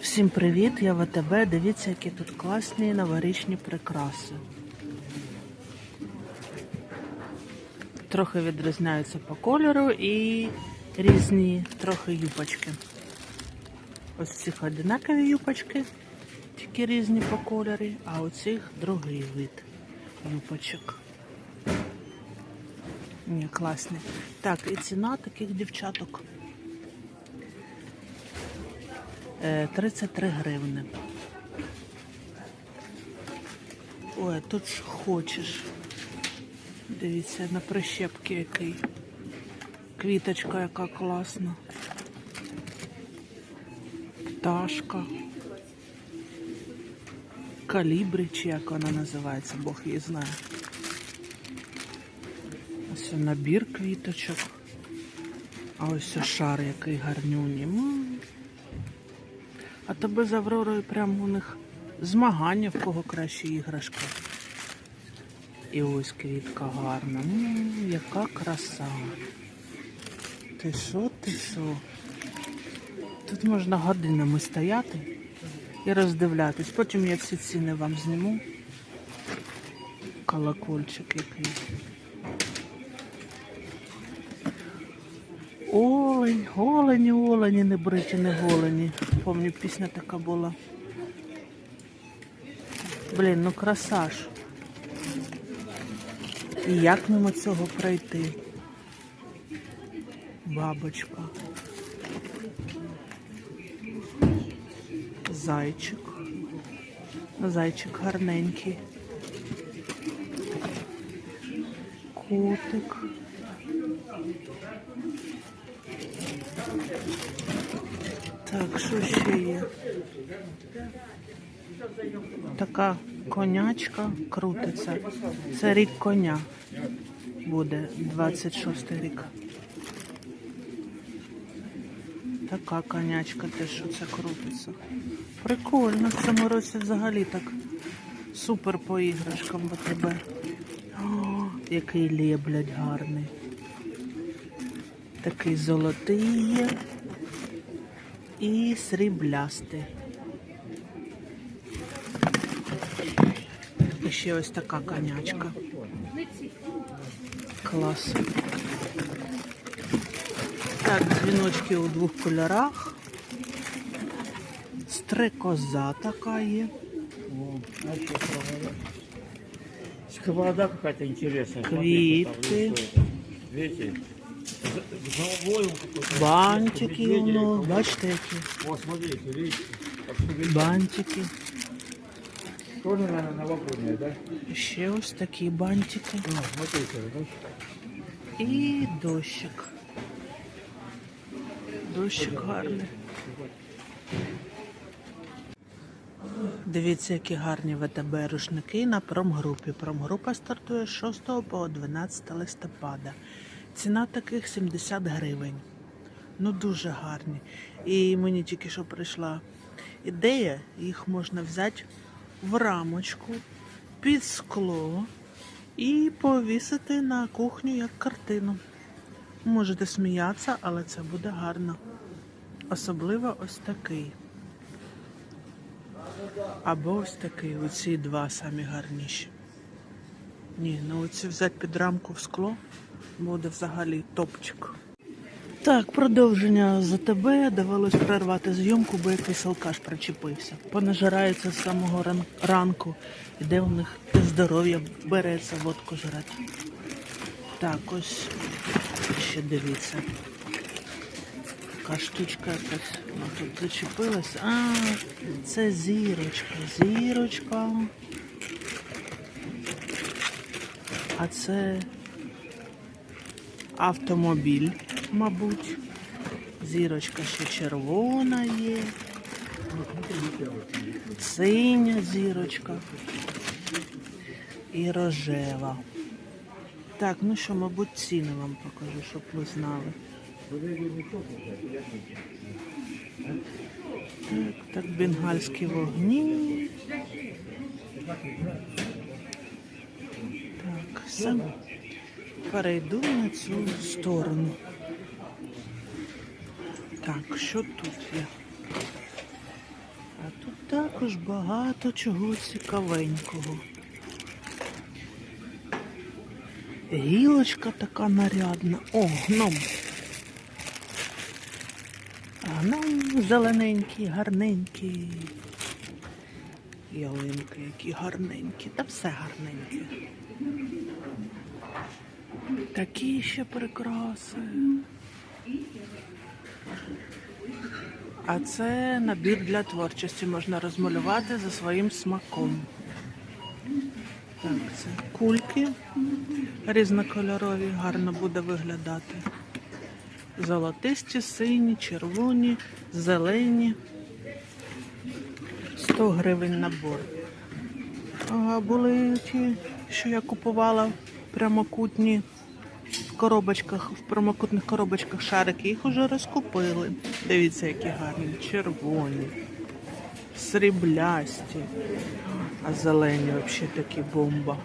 Всім привіт! Я ВТБ. Дивіться, які тут класні новорічні прикраси. Трохи відрізняються по кольору і різні трохи юпочки. Ось цих одинакові юпочки, тільки різні по кольорі, а у другий вид юпочок. Ні, класні. Так, і ціна таких дівчаток. 33 гривни. Ой, тут ж хочеш. Дивіться, на прищепки який. Квіточка яка класна. Пташка. Калібри, чи як вона називається, Бог її знає. Ось набір квіточок. А ось шар який гарнюній. А тебе з Авророю прямо у них змагання, в кого кращі іграшки. І ось квітка гарна. М, яка краса. Ти що, ти що? Тут можна годинами стояти і роздивлятись. Потім я всі ціни вам зніму. Колокольчик який. Олень, олені, олені, не бриті, не голені. Помню, пісня така була. Блін, ну краса ж. І як мимо цього пройти? Бабочка. Зайчик. Зайчик гарненький. Котик. Так, що ще є? Така конячка крутиться. Це рік коня буде 26 рік. Така конячка теж що це крутиться. Прикольно, в цьому році взагалі так супер по іграшкам ВТБ. О, який леблядь гарний. Такий золотий є і сріблястий. І ще ось така конячка. Клас. Так, дзвіночки у двох кольорах. Стрекоза така є. Сковорода. Какая-то интересная. Это. Видите? Медведя воно. Бачите які? О, смотрите, видите? Бантики. Тоже, наверное, новогодняя, да? Ще ось такі бантики. Ну, смотрите? І дощик. Дощик гарний. Дивіться, які гарні ВТБ рушники на промгрупі. Промгрупа стартує з 6 по 12 листопада. Ціна таких 70 гривень. Ну дуже гарні. І мені тільки що прийшла ідея, їх можна взяти в рамочку під скло і повісити на кухню як картину. Можете сміятися, але це буде гарно. Особливо ось такий. Або ось такий. Оці два самі гарніші. Ні, ну оці взяти під рамку в скло буде взагалі топчик. Так, продовження за тебе довелось прервати зйомку, бо якийсь алкаш причепився. Понажирається з самого ран- ранку, і де у них здоров'я береться водку жрати. Так, ось ще дивіться. Така штучка якась вона тут зачепилась. А, це зірочка, зірочка. А це автомобіль, мабуть. Зірочка ще червона є. Синя зірочка. І рожева. Так, ну що, мабуть, ціни вам покажу, щоб ви знали. Так, так, бенгальські вогні. Так. Перейду на цю сторону. Так, що тут є? А тут також багато чого цікавенького. Гілочка така нарядна. О, гном. Гном зелененький, гарненький. Ялинки, які гарненькі. Та все гарненьке. Такі ще прикраси. А це набір для творчості. Можна розмалювати за своїм смаком. Так, це кульки різнокольорові, гарно буде виглядати. Золотисті, сині, червоні, зелені. 100 гривень набор. А були ті, що я купувала прямокутні в коробочках, в прямокутних коробочках шарики, їх уже розкупили. Дивіться, які гарні, червоні, сріблясті, а зелені взагалі такі бомба.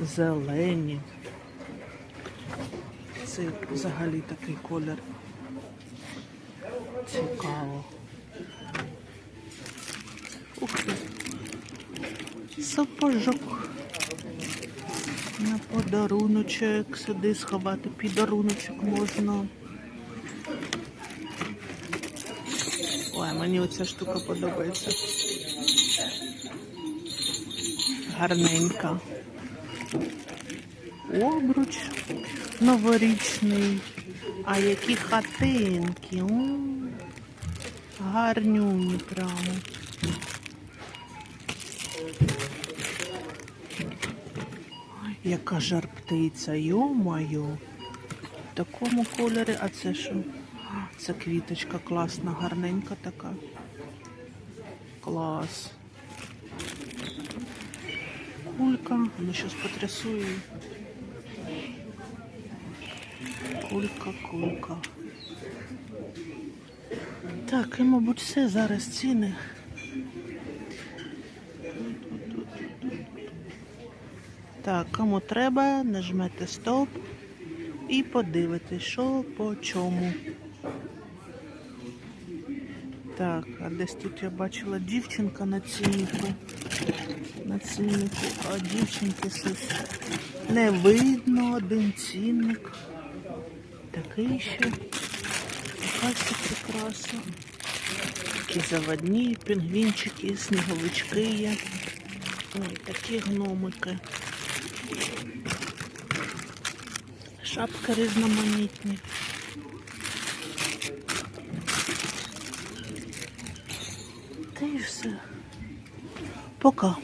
Зелені. Це взагалі такий колір. Цікаво. Сапожок. На подаруночок сюди сховати підаруночок можна. Ой, мені оця штука подобається. Гарненька. Обруч новорічний. А які хатинки. М, Гарнюні прямо. Яка жар птиця, йо-моє. В такому кольорі, а це що? Це квіточка класна, гарненька така. Клас. Кулька, ну щось потрясу. Кулька, кулька. Так, і, мабуть, все зараз ціни. Так, кому треба, нажмете стоп і подивитесь, що по чому. Так, а десь тут я бачила дівчинка на ціннику. На ціннику, а дівчинки не видно, один цінник. Такий ще. Якась тут прикраса. Такі заводні пінгвінчики, сніговички є. Ой, такі гномики. Шапки різноманітні. Та й все. Пока.